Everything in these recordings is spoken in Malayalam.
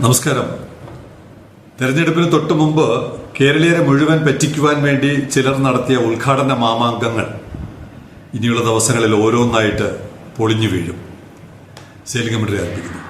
നമസ്കാരം. തെരഞ്ഞെടുപ്പിന് തൊട്ടു മുമ്പ് കേരളീയരെ മുഴുവൻ പറ്റിക്കുവാൻ വേണ്ടി ചിലർ നടത്തിയ ഉദ്ഘാടന മാമാങ്കങ്ങൾ. ഇനിയുള്ള ദിവസങ്ങളിൽ ഓരോന്നായിട്ട് പൊളിഞ്ഞു വീഴും. സേലിംഗമിട്ടറി ആരംഭിക്കുന്നു.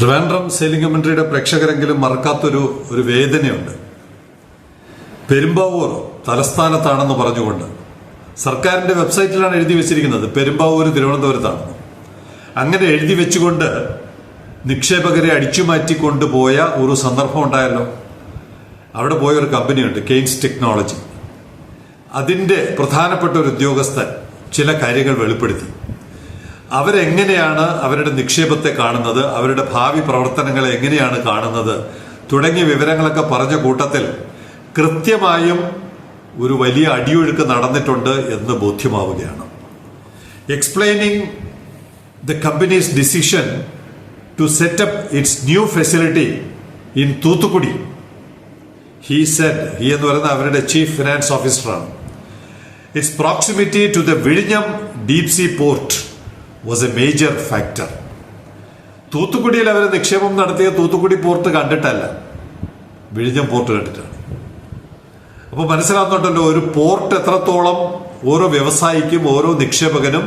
ട്രിവാൻഡ്രം സെയിലിംഗ് കമൻട്രിയുടെ പ്രേക്ഷകരെങ്കിലും മറക്കാത്തൊരു ഒരു വേദനയുണ്ട്. പെരുമ്പാവൂർ തലസ്ഥാനത്താണെന്ന് പറഞ്ഞുകൊണ്ട് സർക്കാരിന്റെ വെബ്സൈറ്റിലാണ് എഴുതി വെച്ചിരിക്കുന്നത്. പെരുമ്പാവൂർ തിരുവനന്തപുരത്താണെന്ന് അങ്ങനെ എഴുതി വെച്ചുകൊണ്ട് നിക്ഷേപകരെ അടിച്ചുമാറ്റി കൊണ്ടുപോയ ഒരു സന്ദർഭം ഉണ്ടായല്ലോ. അവിടെ പോയ ഒരു കമ്പനിയുണ്ട് കെയ്ൻസ് ടെക്നോളജി. അതിന്റെ പ്രധാനപ്പെട്ട ഒരു ഉദ്യോഗസ്ഥൻ ചില കാര്യങ്ങൾ വെളിപ്പെടുത്തി. അവരെങ്ങനെയാണ് അവരുടെ നിക്ഷേപത്തെ കാണുന്നത്? അവരുടെ ഭാവി പ്രവർത്തനങ്ങളെ എങ്ങനെയാണ് കാണുന്നത്? തുടങ്ങിയ വിവരങ്ങളൊക്കെ പറഞ്ഞ കൂട്ടത്തിൽ കൃത്യമായും ഒരു വലിയ അടിയൊഴുക്ക് നടന്നിട്ടുണ്ട് എന്ന് ബോധ്യമാവുകയാണ്. Explaining the company's decision to set up its new facility in Thoothukudi he said he എന്ന് പറയുന്ന അവരുടെ ചീഫ് ഫിനാൻസ് ഓഫീസറാണ് ഇറ്റ്സ് പ്രോക്സിമിറ്റി ടു ദ വിഴിഞ്ഞം deep sea port was a major factor തൂത്തുക്കുടിയിൽ അവർ നിക്ഷേപം നടത്തിയ തൂത്തുക്കുടി പോർട്ട് കണ്ടിട്ടല്ല. വിഴിഞ്ഞം പോർട്ട് കണ്ടിട്ടാണ്. അപ്പോൾ മനസ്സിലാകുന്നുണ്ടല്ലോ ഒരു പോർട്ട് എത്രത്തോളം ഓരോ വ്യവസായിക്കും ഓരോ നിക്ഷേപകനും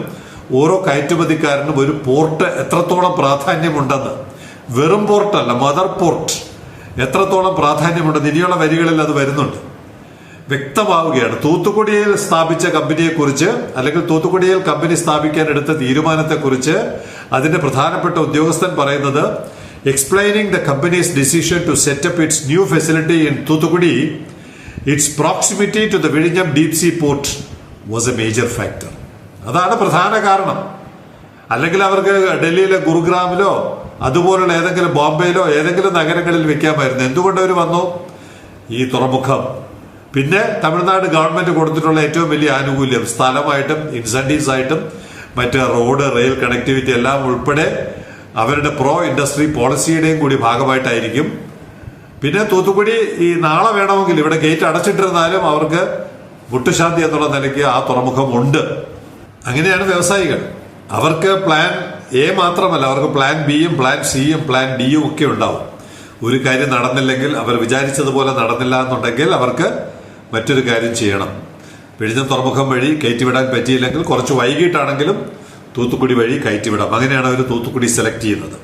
ഓരോ കയറ്റുമതിക്കാരനും ഒരു പോർട്ട് എത്രത്തോളം പ്രാധാന്യമുണ്ടെന്ന്. വെറും പോർട്ടല്ല മദർ പോർട്ട്. എത്രത്തോളം പ്രാധാന്യമുണ്ടെന്ന് ഇനിയുള്ള വരികളിൽ അത് വരുന്നുണ്ട്. വ്യക്തമാവുകയാണ്. തൂത്തുക്കുടിയിൽ സ്ഥാപിച്ച കമ്പനിയെക്കുറിച്ച് അല്ലെങ്കിൽ തൂത്തുക്കുടിയിൽ കമ്പനി സ്ഥാപിക്കാൻ എടുത്ത തീരുമാനത്തെക്കുറിച്ച് അതിന്റെ പ്രധാനപ്പെട്ട ഉദ്യോഗസ്ഥൻ പറയുന്നത് explaining the company's decision to set up its new facility in Thoothukudi its proximity to the വിഴിഞ്ഞം deep sea port was a major factor അതാണ് പ്രധാന കാരണം. അല്ലെങ്കിൽ അവർക്ക് ഡൽഹിയിലെ ഗുരുഗ്രാമിലോ അതുപോലുള്ള ഏതെങ്കിലും ബോംബെയിലോ ഏതെങ്കിലും നഗരങ്ങളിൽ വെക്കാമായിരുന്നു. എന്തുകൊണ്ട് അവർ വന്നു? ഈ തുറമുഖം പിന്നെ തമിഴ്നാട് ഗവൺമെന്റ് കൊടുത്തിട്ടുള്ള ഏറ്റവും വലിയ ആനുകൂല്യം സ്ഥലമായിട്ടും ഇൻസെന്റീവ്സ് ആയിട്ടും മറ്റ് റോഡ് റെയിൽ കണക്ടിവിറ്റി എല്ലാം ഉൾപ്പെടെ അവരുടെ പ്രോ ഇൻഡസ്ട്രി പോളിസിയുടെയും കൂടി ഭാഗമായിട്ടായിരിക്കും. പിന്നെ തൂത്തുക്കുടി ഈ നാളെ വേണമെങ്കിൽ ഇവിടെ ഗേറ്റ് അടച്ചിട്ടിരുന്നാലും അവർക്ക് മുട്ടുശാന്തി എന്നുള്ള നിലയ്ക്ക് ആ തുറമുഖം ഉണ്ട്. അങ്ങനെയാണ് വ്യവസായികൾ. അവർക്ക് പ്ലാൻ എ മാത്രമല്ല അവർക്ക് പ്ലാൻ ബിയും പ്ലാൻ സിയും പ്ലാൻ ഡിയും ഒക്കെ ഉണ്ടാവും. ഒരു കാര്യം നടന്നില്ലെങ്കിൽ അവർ വിചാരിച്ചതുപോലെ നടന്നില്ല എന്നുണ്ടെങ്കിൽ അവർക്ക് മറ്റൊരു കാര്യം ചെയ്യണം. വിഴിഞ്ഞം തുറമുഖം വഴി കയറ്റിവിടാൻ പറ്റിയില്ലെങ്കിൽ കുറച്ച് വൈകിട്ടാണെങ്കിലും തൂത്തുക്കുടി വഴി കയറ്റിവിടാം. അങ്ങനെയാണ് അവർ തൂത്തുക്കുടി സെലക്ട് ചെയ്യുന്നത്.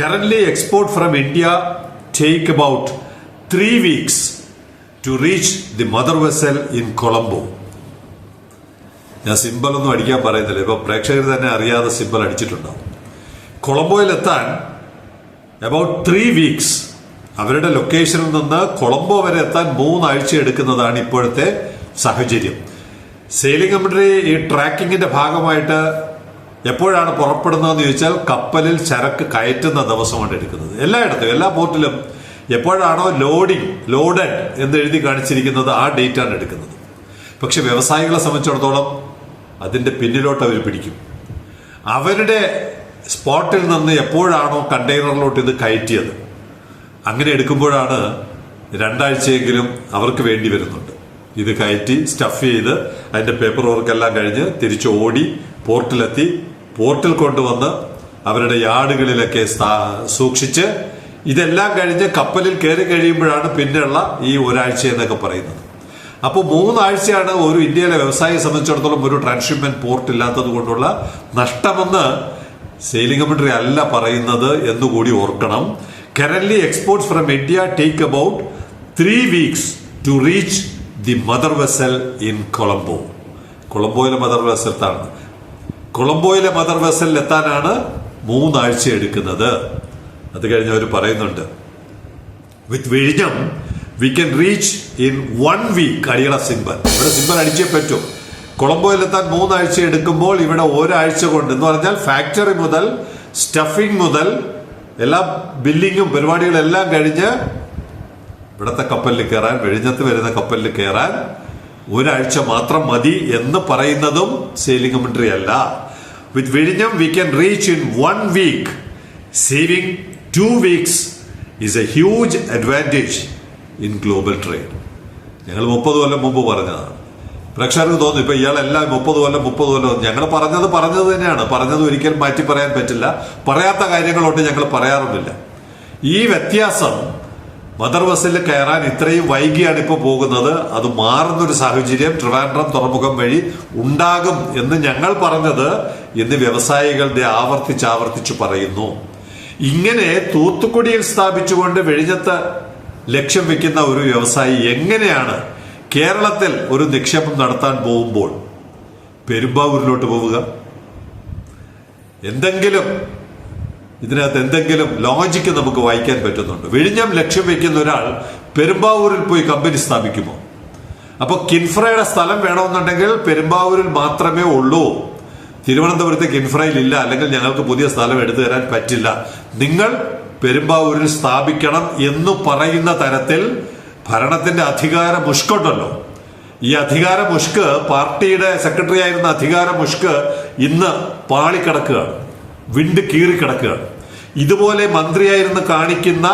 Current export from India take about three weeks to reach the mother vessel in Colombo ഞാൻ സിമ്പിൾ ഒന്നും അടിക്കാൻ പറയുന്നില്ല. ഇപ്പൊ പ്രേക്ഷകർ തന്നെ അറിയാതെ സിമ്പിൾ അടിച്ചിട്ടുണ്ടാവും. കൊളംബോയിലെത്താൻ അബൌട്ട് ത്രീ വീക്സ് അവരുടെ ലൊക്കേഷനിൽ നിന്ന് കൊളംബോ വരെ എത്താൻ മൂന്നാഴ്ച എടുക്കുന്നതാണ് ഇപ്പോഴത്തെ സാഹചര്യം. സെയിലിംഗ് കമ്പനി ഈ ട്രാക്കിങ്ങിന്റെ ഭാഗമായിട്ട് എപ്പോഴാണ് പുറപ്പെടുന്നതെന്ന് ചോദിച്ചാൽ കപ്പലിൽ ചരക്ക് കയറ്റുന്ന ദിവസമാണ് എടുക്കുന്നത്. എല്ലായിടത്തും എല്ലാ പോർട്ടിലും എപ്പോഴാണോ ലോഡിംഗ് ലോഡഡ് എന്ന് എഴുതി കാണിച്ചിരിക്കുന്നത് ആ ഡേറ്റാണ് എടുക്കുന്നത്. പക്ഷെ വ്യവസായികളെ സംബന്ധിച്ചിടത്തോളം അതിന്റെ പിന്നിലോട്ട് അവർ പിടിക്കും. അവരുടെ സ്പോട്ടിൽ നിന്ന് എപ്പോഴാണോ കണ്ടെയ്നറിലോട്ട് ഇത് കയറ്റിയത്? അങ്ങനെ എടുക്കുമ്പോഴാണ് രണ്ടാഴ്ചയെങ്കിലും അവർക്ക് വേണ്ടി വരുന്നുണ്ട്. ഇത് കയറ്റി സ്റ്റഫ് ചെയ്ത് അതിന്റെ പേപ്പർ വർക്കെല്ലാം കഴിഞ്ഞ് തിരിച്ച് ഓടി പോർട്ടിലെത്തി. പോർട്ടിൽ കൊണ്ടുവന്ന് അവരുടെ യാർഡുകളിലൊക്കെ സൂക്ഷിച്ച് ഇതെല്ലാം കഴിഞ്ഞ് കപ്പലിൽ കയറി കഴിയുമ്പോഴാണ് പിന്നെയുള്ള ഈ ഒരാഴ്ച എന്നൊക്കെ പറയുന്നത്. അപ്പോൾ മൂന്നാഴ്ചയാണ് ഒരു ഇന്ത്യയിലെ വ്യവസായിയെ സംബന്ധിച്ചിടത്തോളം ഒരു ട്രാൻസ്ഷിപ്മെന്റ് പോർട്ട് ഇല്ലാത്തത് കൊണ്ടുള്ള നഷ്ടമെന്ന് സെയിലിംഗ് കമ്പ്യൂട്ടറി അല്ല പറയുന്നത് എന്നുകൂടി ഓർക്കണം. Current exports from India take about three weeks to reach the mother vessel in Colombo കൊളംബോയിലെ മദർ വെസലത്താണ് കൊളംബോയിലെ മദർ വെസലിൽ എത്താനാണ് മൂന്നാഴ്ച എടുക്കുന്നത്. അത് കഴിഞ്ഞ് അവർ പറയുന്നുണ്ട് വിത്ത് വിഴിഞ്ഞം we can reach in one week അടിയണ cymbal. ഇവിടെ സിംബൽ അടിച്ചേ പറ്റൂ. കൊളംബോയിലെത്താൻ മൂന്നാഴ്ച എടുക്കുമ്പോൾ ഇവിടെ ഒരാഴ്ച കൊണ്ട് എന്ന് പറഞ്ഞാൽ ഫാക്ടറി മുതൽ സ്റ്റഫിംഗ് മുതൽ എല്ലാ ബില്ലിങ്ങും പരിപാടികളെല്ലാം കഴിഞ്ഞ് ഇവിടത്തെ കപ്പലിൽ കയറാൻ വെഴിഞ്ഞത്ത് വരുന്ന കപ്പലിൽ കയറാൻ ഒരാഴ്ച മാത്രം മതി എന്ന് പറയുന്നതും സെയിലിംഗ് കമൻട്രി അല്ല. വിത്ത് വിഴിഞ്ഞം we can reach in one week saving two weeks is a huge advantage in global trade ഞങ്ങൾ മുപ്പത് കൊല്ലം മുമ്പ് പറഞ്ഞതാണ്. പ്രേക്ഷകർക്ക് തോന്നുന്നു ഇപ്പൊ ഇയാളെല്ലാം മുപ്പത് കൊല്ലം മുപ്പത് കൊല്ലം ഞങ്ങൾ പറഞ്ഞത് പറഞ്ഞത് തന്നെയാണ്. പറഞ്ഞത് ഒരിക്കലും മാറ്റി പറയാൻ പറ്റില്ല. പറയാത്ത കാര്യങ്ങളോട്ട് ഞങ്ങൾ പറയാറുമില്ല. ഈ വ്യത്യാസം മദർ ബസ്സിൽ കയറാൻ ഇത്രയും വൈകിയാണ് ഇപ്പോൾ പോകുന്നത്. അത് മാറുന്നൊരു സാഹചര്യം ട്രിവാൻഡ്രം തുറമുഖം വഴി ഉണ്ടാകും എന്ന് ഞങ്ങൾ പറഞ്ഞത് ഇന്ന് വ്യവസായികളുടെ ആവർത്തിച്ച് ആവർത്തിച്ച് പറയുന്നു. ഇങ്ങനെ തൂത്തുക്കുടിയിൽ സ്ഥാപിച്ചുകൊണ്ട് വെഴിഞ്ഞത്ത് ലക്ഷ്യം വെക്കുന്ന ഒരു വ്യവസായി എങ്ങനെയാണ് കേരളത്തിൽ ഒരു നിക്ഷേപം നടത്താൻ പോകുമ്പോൾ പെരുമ്പാവൂരിലോട്ട് പോവുക. എന്തെങ്കിലും ഇതിനകത്ത് എന്തെങ്കിലും ലോജിക്ക് നമുക്ക് വായിക്കാൻ പറ്റുന്നുണ്ട്. വിഴിഞ്ഞം ലക്ഷ്യം വെക്കുന്ന ഒരാൾ പെരുമ്പാവൂരിൽ പോയി കമ്പനി സ്ഥാപിക്കുമോ? അപ്പൊ കിൻഫ്രയുടെ സ്ഥലം വേണമെന്നുണ്ടെങ്കിൽ പെരുമ്പാവൂരിൽ മാത്രമേ ഉള്ളൂ. തിരുവനന്തപുരത്ത് കിൻഫ്രയിൽ ഇല്ല അല്ലെങ്കിൽ ഞങ്ങൾക്ക് പുതിയ സ്ഥലം എടുത്തു തരാൻ പറ്റില്ല. നിങ്ങൾ പെരുമ്പാവൂരിൽ സ്ഥാപിക്കണം എന്ന് പറയുന്ന തരത്തിൽ ഭരണത്തിന്റെ അധികാര മുഷ്കുണ്ടല്ലോ. ഈ അധികാര മുഷ്ക് പാർട്ടിയുടെ സെക്രട്ടറി ആയിരുന്ന അധികാര മുഷ്ക് ഇന്ന് പാളിക്കിടക്കുകയാണ്. വിണ്ട് കീറിക്കിടക്കുകയാണ്. ഇതുപോലെ മന്ത്രിയായിരുന്ന് കാണിക്കുന്ന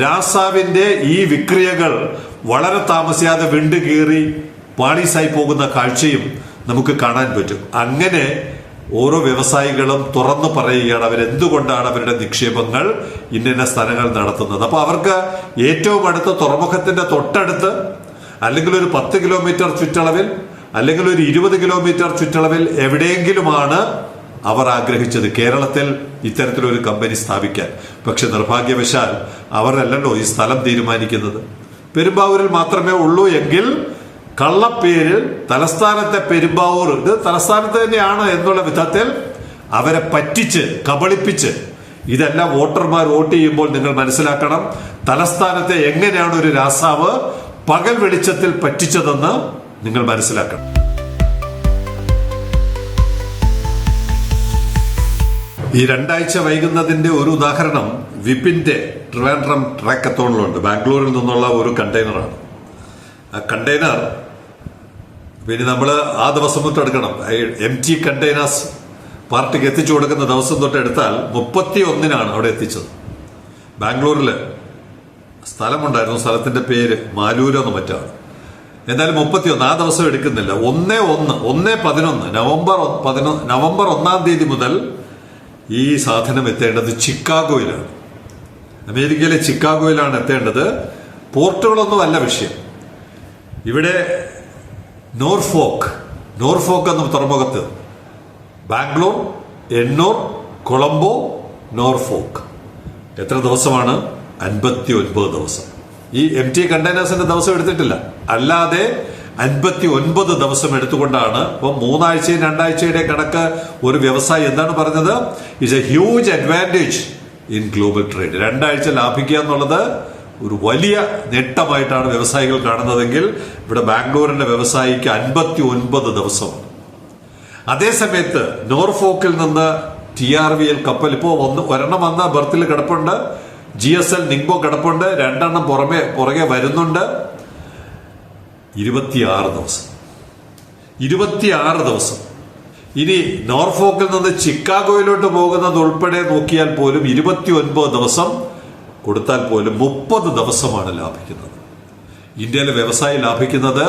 രാസാവിന്റെ ഈ വിക്രിയകൾ വളരെ താമസിയാതെ വിണ്ട് കീറി പാളീസായി പോകുന്ന കാഴ്ചയും നമുക്ക് കാണാൻ പറ്റും. അങ്ങനെ ഓരോ വ്യവസായികളും തുറന്നു പറയുകയാണ്. അവരെന്തുകൊണ്ടാണ് അവരുടെ നിക്ഷേപങ്ങൾ ഇന്ന സ്ഥലങ്ങൾ നടത്തുന്നത്? അപ്പോൾ അവർക്ക് ഏറ്റവും അടുത്ത തുറമുഖത്തിന്റെ തൊട്ടടുത്ത് അല്ലെങ്കിൽ ഒരു പത്ത് കിലോമീറ്റർ ചുറ്റളവിൽ അല്ലെങ്കിൽ ഒരു ഇരുപത് കിലോമീറ്റർ ചുറ്റളവിൽ എവിടെയെങ്കിലുമാണ് അവർ ആഗ്രഹിച്ചത് കേരളത്തിൽ ഇത്തരത്തിലൊരു കമ്പനി സ്ഥാപിക്കാൻ. പക്ഷെ നിർഭാഗ്യവശാൽ അവരല്ലല്ലോ ഈ സ്ഥലം തീരുമാനിക്കുന്നത്. പെരുമ്പാവൂരിൽ മാത്രമേ ഉള്ളൂ എങ്കിൽ കള്ളപ്പേരിൽ തലസ്ഥാനത്തെ പെരുമ്പാവൂർ ഇത് തലസ്ഥാനത്ത് തന്നെയാണ് എന്നുള്ള വിധത്തിൽ അവരെ പറ്റിച്ച് കബളിപ്പിച്ച് ഇതെല്ലാം വോട്ടർമാർ വോട്ട് ചെയ്യുമ്പോൾ നിങ്ങൾ മനസ്സിലാക്കണം തലസ്ഥാനത്തെ എങ്ങനെയാണ് ഒരു രാസാവ് പകൽ വെളിച്ചത്തിൽ പറ്റിച്ചതെന്ന് നിങ്ങൾ മനസ്സിലാക്കണം. ഈ രണ്ടാഴ്ച വൈകുന്നതിന്റെ ഒരു ഉദാഹരണം വിപിന്റെ ട്രിവാൻഡ്രം ട്രാക്കത്തോണിലുണ്ട്. ബാംഗ്ലൂരിൽ നിന്നുള്ള ഒരു കണ്ടെയ്നറാണ്. ആ കണ്ടെയ്നർ പിന്നെ നമ്മൾ ആ ദിവസം തൊട്ട് എടുക്കണം. എം ടി കണ്ടെയ്നേഴ്സ് പാർട്ടിക്ക് എത്തിച്ചു കൊടുക്കുന്ന ദിവസം തൊട്ട് എടുത്താൽ മുപ്പത്തി ഒന്നിനാണ് അവിടെ എത്തിച്ചത്. ബാംഗ്ലൂരിൽ സ്ഥലമുണ്ടായിരുന്നു. സ്ഥലത്തിന്റെ പേര് മാലൂരെന്ന് മറ്റാണ്. മുപ്പത്തി മുപ്പത്തിയൊന്ന് ആ ദിവസം എടുക്കുന്നില്ല. ഒന്നേ ഒന്ന് ഒന്നേ പതിനൊന്ന് നവംബർ പതിനൊന്ന് നവംബർ ഒന്നാം തീയതി മുതൽ ഈ സാധനം എത്തേണ്ടത് ചിക്കാഗോയിലാണ്. അമേരിക്കയിലെ ചിക്കാഗോയിലാണ് എത്തേണ്ടത്. പോർട്ടുകളൊന്നും അല്ല വിഷയം. ഇവിടെ നോർഫോക്ക്. നോർഫോക്ക് എന്ന തുറമുഖത്ത്. ബാംഗ്ലൂർ എണ്ണൂർ കൊളംബോ നോർഫോക്ക്. എത്ര ദിവസമാണ്? അൻപത്തി ഒൻപത് ദിവസം. ഈ എം ടി കണ്ടെയ്നേഴ്സിന്റെ ദിവസം എടുത്തിട്ടില്ല. അല്ലാതെ അൻപത്തി ഒൻപത് ദിവസം എടുത്തുകൊണ്ടാണ് ഇപ്പൊ മൂന്നാഴ്ചയും രണ്ടാഴ്ചയുടെ കണക്ക് ഒരു വ്യവസായി എന്താണ് പറഞ്ഞത്? It's a huge advantage in global trade രണ്ടാഴ്ച ലാഭിക്കുക എന്നുള്ളത് ഒരു വലിയ നേട്ടമായിട്ടാണ് വ്യവസായികൾ കാണുന്നതെങ്കിൽ ഇവിടെ ബാംഗ്ലൂരിന്റെ വ്യവസായിക്ക് അൻപത്തി ഒൻപത് ദിവസമാണ് അതേസമയത്ത് നോർഫോക്കിൽ നിന്ന് ടി ആർ വി എൽ കപ്പൽ ഇപ്പോൾ ഒന്ന് ഒരെണ്ണം വന്ന ബർത്തിൽ കിടപ്പുണ്ട്. ജി എസ് എൽ നിങ്കോ കിടപ്പുണ്ട്. രണ്ടെണ്ണം പുറമെ പുറകെ വരുന്നുണ്ട്. ഇരുപത്തിയാറ് ദിവസം. ഇരുപത്തിയാറ് ദിവസം. ഇനി നോർഫോക്കിൽ നിന്ന് ചിക്കാഗോയിലോട്ട് പോകുന്നത് ഉൾപ്പെടെ നോക്കിയാൽ പോലും ഇരുപത്തി ഒൻപത് ദിവസം കൊടുത്താൽ പോലും മുപ്പത് ദിവസമാണ് ലാഭിക്കുന്നത്. ഇന്ത്യയിലെ വ്യവസായി ലാഭിക്കുന്നത്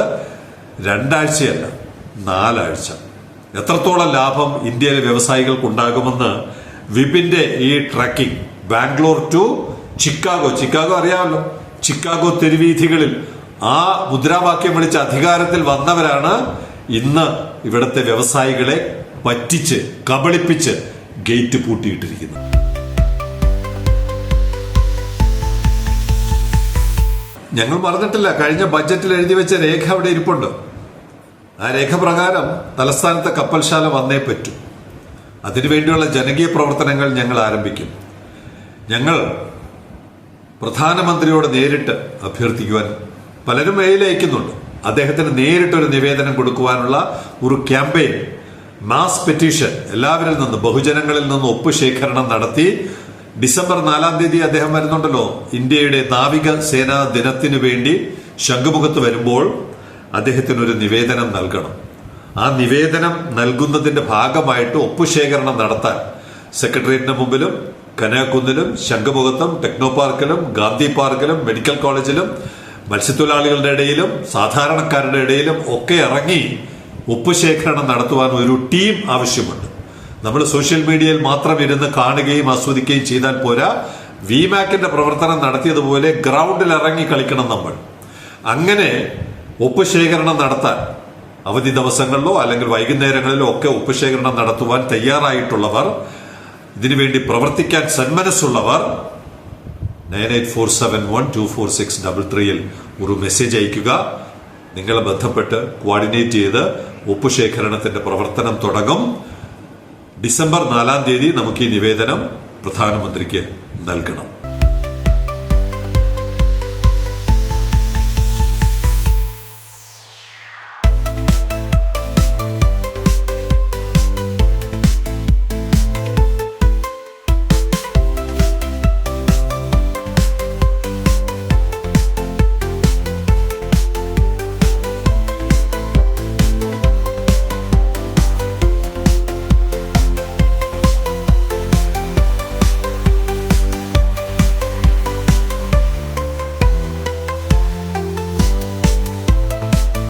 രണ്ടാഴ്ചയല്ല നാലാഴ്ച. എത്രത്തോളം ലാഭം ഇന്ത്യയിലെ വ്യവസായികൾക്ക് ഉണ്ടാകുമെന്ന് വിപിന്റെ ഈ trucking Bangalore to Chicago. Chicago അറിയാമല്ലോ. ചിക്കാഗോ തെരുവീഥികളിൽ ആ മുദ്രാവാക്യം വിളിച്ച് അധികാരത്തിൽ വന്നവരാണ് ഇന്ന് ഇവിടുത്തെ വ്യവസായികളെ പറ്റിച്ച് കബളിപ്പിച്ച് ഗേറ്റ് പൂട്ടിയിട്ടിരിക്കുന്നത്. ഞങ്ങൾ മറന്നിട്ടില്ല. കഴിഞ്ഞ ബജറ്റിൽ എഴുതി വെച്ച രേഖ അവിടെ ഇരിപ്പുണ്ട്. ആ രേഖ പ്രകാരം തലസ്ഥാനത്തെ കപ്പൽശാല വന്നേ പറ്റൂ. അതിനുവേണ്ടിയുള്ള ജനകീയ പ്രവർത്തനങ്ങൾ ഞങ്ങൾ ആരംഭിക്കും. ഞങ്ങൾ പ്രധാനമന്ത്രിയോട് നേരിട്ട് അഭ്യർത്ഥിക്കുവാൻ പലരും മെയിൽ അയക്കുന്നുണ്ട്. അദ്ദേഹത്തിന് നേരിട്ടൊരു നിവേദനം കൊടുക്കുവാനുള്ള ഒരു ക്യാമ്പയിൻ മാസ് പെറ്റീഷൻ എല്ലാവരിൽ നിന്ന് ബഹുജനങ്ങളിൽ നിന്ന് ഒപ്പ് ശേഖരണം നടത്തി ഡിസംബർ നാലാം തീയതി അദ്ദേഹം വരുന്നുണ്ടല്ലോ. ഇന്ത്യയുടെ നാവിക സേനാ ദിനത്തിനു വേണ്ടി ശംഖുമുഖത്ത് വരുമ്പോൾ അദ്ദേഹത്തിന് ഒരു നിവേദനം നൽകണം. ആ നിവേദനം നൽകുന്നതിന്റെ ഭാഗമായിട്ട് ഒപ്പുശേഖരണം നടത്താൻ സെക്രട്ടേറിയറ്റിന് മുമ്പിലും കനകക്കുന്നിലും ശംഖുമുഖത്തും ടെക്നോ പാർക്കിലും ഗാന്ധി പാർക്കിലും മെഡിക്കൽ കോളേജിലും മത്സ്യത്തൊഴിലാളികളുടെ ഇടയിലും സാധാരണക്കാരുടെ ഇടയിലും ഒക്കെ ഇറങ്ങി ഒപ്പുശേഖരണം നടത്തുവാൻ ഒരു ടീം ആവശ്യമുണ്ട്. നമ്മൾ സോഷ്യൽ മീഡിയയിൽ മാത്രം ഇരുന്ന് കാണുകയും ആസ്വദിക്കുകയും ചെയ്താൽ പോരാ. വിമാക്കിന്റെ പ്രവർത്തനം നടത്തിയതുപോലെ ഗ്രൗണ്ടിൽ ഇറങ്ങി കളിക്കണം നമ്മൾ. അങ്ങനെ ഒപ്പുശേഖരണം നടത്താൻ അവധി ദിവസങ്ങളിലോ അല്ലെങ്കിൽ വൈകുന്നേരങ്ങളിലോ ഒക്കെ ഒപ്പുശേഖരണം നടത്തുവാൻ തയ്യാറായിട്ടുള്ളവർ ഇതിനുവേണ്ടി പ്രവർത്തിക്കാൻ സന്മനസ്സുള്ളവർ nine eight four seven one two four six double ത്രീയിൽ ഒരു മെസ്സേജ് അയക്കുക നിങ്ങളെ ബന്ധപ്പെട്ട് കോർഡിനേറ്റ് ചെയ്ത് ഒപ്പുശേഖരണത്തിന്റെ പ്രവർത്തനം തുടങ്ങും. ഡിസംബർ നാലാം തീയതി നമുക്ക് ഈ നിവേദനം പ്രധാനമന്ത്രിക്ക് നൽകണം.